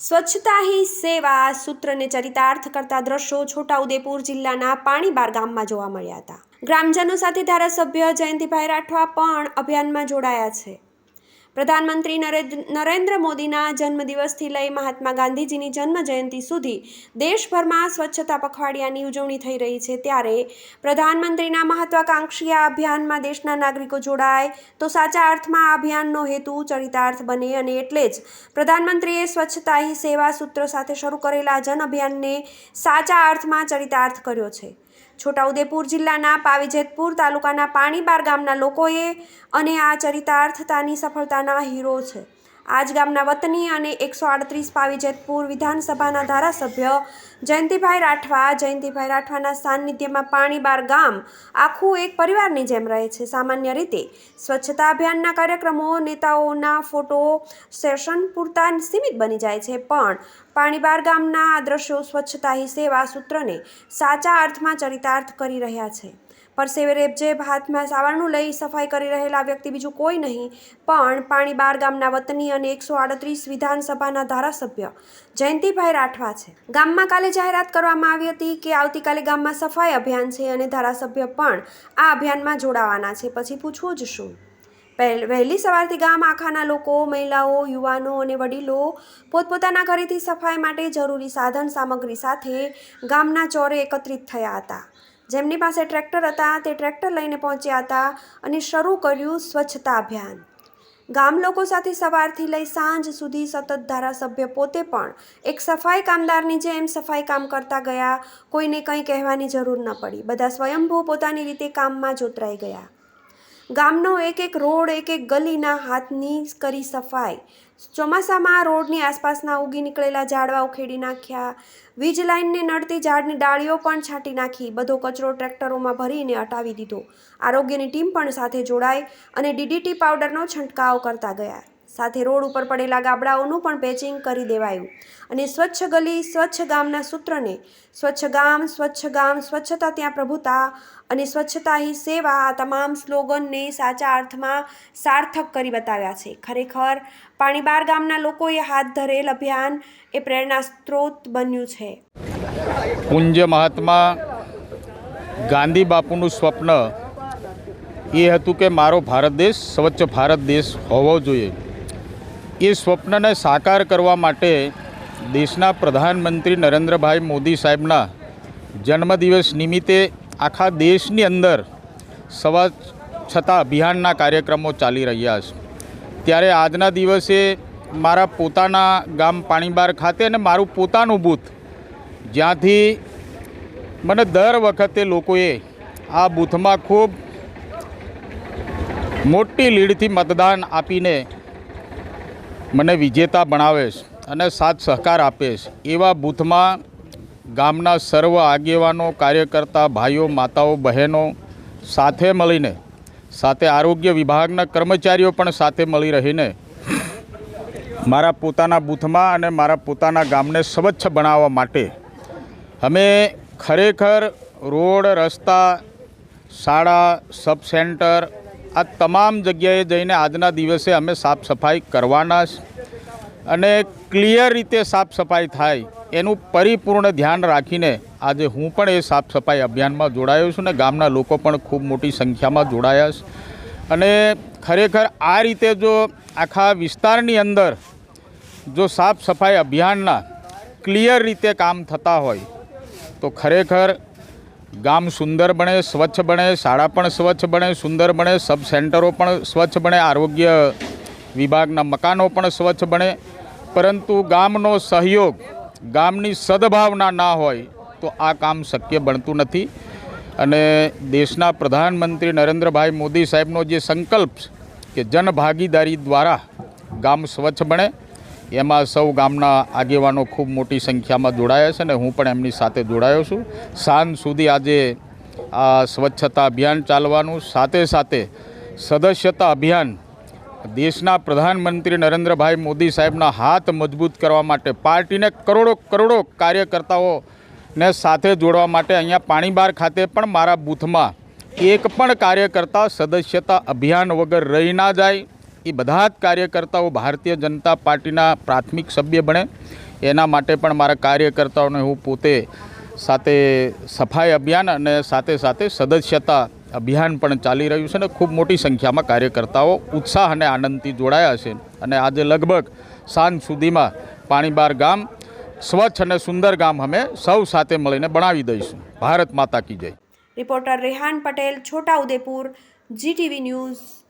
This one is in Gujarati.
સ્વચ્છતા હી સેવા સૂત્રને ચરિતાર્થ કરતા દ્રશ્યો છોટાઉદેપુર જિલ્લાના પાણીબાર ગામમાં જોવા મળ્યા હતા. ગ્રામજનો સાથે ધારાસભ્ય જયંતિભાઈ રાઠવા પણ અભિયાનમાં જોડાયા છે. પ્રધાનમંત્રી નરેન્દ્ર મોદીના જન્મદિવસથી લઈ મહાત્મા ગાંધીજીની જન્મ જયંતિ સુધી દેશભરમાં સ્વચ્છતા પખવાડિયાની ઉજવણી થઈ રહી છે. ત્યારે પ્રધાનમંત્રીના મહત્વાકાંક્ષી આ અભિયાનમાં દેશના નાગરિકો જોડાય તો સાચા અર્થમાં આ અભિયાનનો હેતુ ચરિતાર્થ બને અને એટલે જ પ્રધાનમંત્રીએ સ્વચ્છતા હી સેવા સૂત્ર સાથે શરૂ કરેલા જન અભિયાનને સાચા અર્થમાં ચરિતાર્થ કર્યો છે. છોટાઉદેપુર જિલ્લાના પાવીજેતપુર તાલુકાના પાણીબાર ગામના લોકોએ અને આ ચરિતાર્થતાની સફળતાના હીરો છે. આજ ગામના વતની અને એકસો આડત્રીસ પાવીજેતપુર વિધાનસભાના ધારાસભ્ય જયંતિભાઈ રાઠવા. જયંતિભાઈ રાઠવાના સાનિધ્યમાં પાણીબાર ગામ આખું એક પરિવારની જેમ રહે છે. સામાન્ય રીતે સ્વચ્છતા અભિયાનના કાર્યક્રમો, નેતાઓના ફોટો, સેશન પૂરતા સીમિત બની જાય છે. પણ પાણીબાર ગામના આ દ્રશ્યો સ્વચ્છતા હી સેવા સૂત્રને સાચા અર્થમાં ચરિતાર્થ કરી રહ્યા છે. પરસેવે રેબજેબ હાથમાં સાવરણું લઈ સફાઈ કરી રહેલા વ્યક્તિ બીજું કોઈ નહીં, પણ પાણીબાર ગામના વતની અને એકસો આડત્રીસ વિધાનસભાના ધારાસભ્ય જયંતિભાઈ રાઠવા છે. ગામમાં કાલે જાહેરાત કરવામાં આવી હતી કે આવતીકાલે ગામમાં સફાઈ અભિયાન છે અને ધારાસભ્ય પણ આ અભિયાનમાં જોડાવાના છે. પછી પૂછવું જ શું? વહેલી સવારથી ગામ આખાના લોકો, મહિલાઓ, યુવાનો અને વડીલો પોતપોતાના ઘરેથી સફાઈ માટે જરૂરી સાધન સામગ્રી સાથે ગામના ચોરે એકત્રિત થયા હતા. જેમની પાસે ટ્રેક્ટર હતા, તે ટ્રેક્ટર લઈને પહોંચ્યા હતા અને શરૂ કર્યું સ્વચ્છતા અભિયાન. ગામ લોકો સાથે સવારથી લઈ સાંજ સુધી સતત ધારાસભ્ય પોતે પણ એક સફાઈ કામદારની જેમ સફાઈ કામ કરતા ગયા. કોઈને કંઈ કહેવાની જરૂર ન પડી. બધા સ્વયંભૂ પોતાની રીતે કામમાં જોતરાઈ ગયા. ગામનો એક એક રોડ, એક એક ગલીના હાથની કરી સફાઈ. ચોમાસામાં રોડની આસપાસના ઉગી નીકળેલા ઝાડવા ઉખેડી નાખ્યા. વીજ લાઇનને નડતી ઝાડની ડાળીઓ પણ છાંટી નાખી. બધો કચરો ટ્રેક્ટરોમાં ભરીને હટાવી દીધો. આરોગ્યની ટીમ પણ સાથે જોડાઈ અને ડીડીટી પાવડરનો છંટકાવ કરતા ગયા. સાથે રોડ ઉપર પડેલા ગાબડાઓનું પણ પેચિંગ કરી દેવાયું. અને સ્વચ્છ ગલી, સ્વચ્છ ગામના સૂત્રને સ્વચ્છ ગામ સ્વચ્છ ગામ, સ્વચ્છતા ત્યાં પ્રભુતા અને સ્વચ્છતા હી સેવા આ તમામ સ્લોગનને સાચા અર્થમાં સાર્થક કરી બતાવ્યા છે. ખરેખર, પાણીબાર ગામના લોકોએ હાથ ધરેલ અભિયાન એ પ્રેરણા સ્ત્રોત બન્યું છે. પૂજ્ય મહાત્મા ગાંધી બાપુનું સ્વપ્ન એ હતું કે મારો ભારત દેશ, સ્વચ્છ ભારત દેશ હોવો જોઈએ. એ સ્વપ્નને સાકાર કરવા માટે દેશના પ્રધાનમંત્રી નરેન્દ્રભાઈ મોદી સાહેબના જન્મદિવસ નિમિત્તે આખા દેશની અંદર સ્વચ્છતા અભિયાનના કાર્યક્રમો ચાલી રહ્યા છે. ત્યારે આજના દિવસે મારા પોતાના ગામ પાણીબાર ખાતે અને મારું પોતાનું બૂથ જ્યાંથી મને દર વખતે લોકોએ આ બૂથમાં ખૂબ મોટી લીડથી મતદાન આપીને મને વિજેતા બનાવેશ અને સાથ સહકાર આપેશ એવા બૂથમાં ગામના સર્વ આગેવાનો, કાર્યકર્તા, ભાઈઓ, માતાઓ, બહેનો સાથે મળીને, સાથે આરોગ્ય વિભાગના કર્મચારીઓ પણ સાથે મળી રહીને મારા પોતાના બૂથમાં અને મારા પોતાના ગામને સ્વચ્છ બનાવવા માટે અમે ખરેખર રોડ, રસ્તા, શાળા સબ સેન્ટર આ તમામ જગ્યાએ જઈને આજના દિવસે અમે સાફ સફાઈ કરવાના અને ક્લિયર રીતે સાફ સફાઈ થાય એનું પરિપૂર્ણ ધ્યાન રાખીને આજે હું પણ એ સાફ સફાઈ અભિયાનમાં જોડાયો છું ને ગામના લોકો પણ ખૂબ મોટી સંખ્યામાં જોડાયા છે અને ખરેખર આ રીતે જો આખા વિસ્તારની અંદર જો સાફ સફાઈ અભિયાનના ક્લિયર રીતે કામ થતા હોય તો ખરેખર ગામ સુંદર બને, સ્વચ્છ બને, શાળા પણ સ્વચ્છ બને, સુંદર બને, સબ સેન્ટરો પણ સ્વચ્છ બને, આરોગ્ય વિભાગના મકાનો પણ સ્વચ્છ બને. પરંતુ ગામનો સહયોગ, ગામની સદભાવના ના હોય તો આ કામ શક્ય બનતું નથી. અને દેશના પ્રધાનમંત્રી નરેન્દ્રભાઈ મોદી સાહેબનો જે સંકલ્પ કે જનભાગીદારી દ્વારા ગામ સ્વચ્છ બને એમાં સૌ ગામના આગેવાનો ખૂબ મોટી સંખ્યામાં જોડાયા છે અને હું પણ એમની સાથે જોડાયો છું. સાંજ સુધી આજે આ સ્વચ્છતા અભિયાન ચાલવાનું, સાથે સાથે સદસ્યતા અભિયાન દેશના પ્રધાનમંત્રી નરેન્દ્રભાઈ મોદી સાહેબના હાથ મજબૂત કરવા માટે, પાર્ટીને કરોડો કરોડો કાર્યકર્તાઓને સાથે જોડવા માટે અહીંયા પાણીબાર ખાતે પણ મારા બૂથમાં એક પણ કાર્યકર્તા સદસ્યતા અભિયાન વગર રહી ના જાય. એ બધા જ કાર્યકર્તાઓ ભારતીય જનતા પાર્ટીના પ્રાથમિક સભ્ય બને. એના માટે પણ મારા કાર્યકર્તાઓને હું પોતે સાથે સફાઈ અભિયાન અને સાથે સાથે સદસ્યતા અભિયાન પણ ચાલી રહ્યું છે અને ખૂબ મોટી સંખ્યામાં કાર્યકર્તાઓ ઉત્સાહ અને આનંદથી જોડાયા છે. અને આજે લગભગ સાંજ સુધીમાં પાણીબાર ગામ, સ્વચ્છ અને સુંદર ગામ અમે સૌ સાથે મળીને બનાવી દઈશું. ભારત માતા કી જય. Reporter Rehan Patel, Chhotaudepur, GTV news.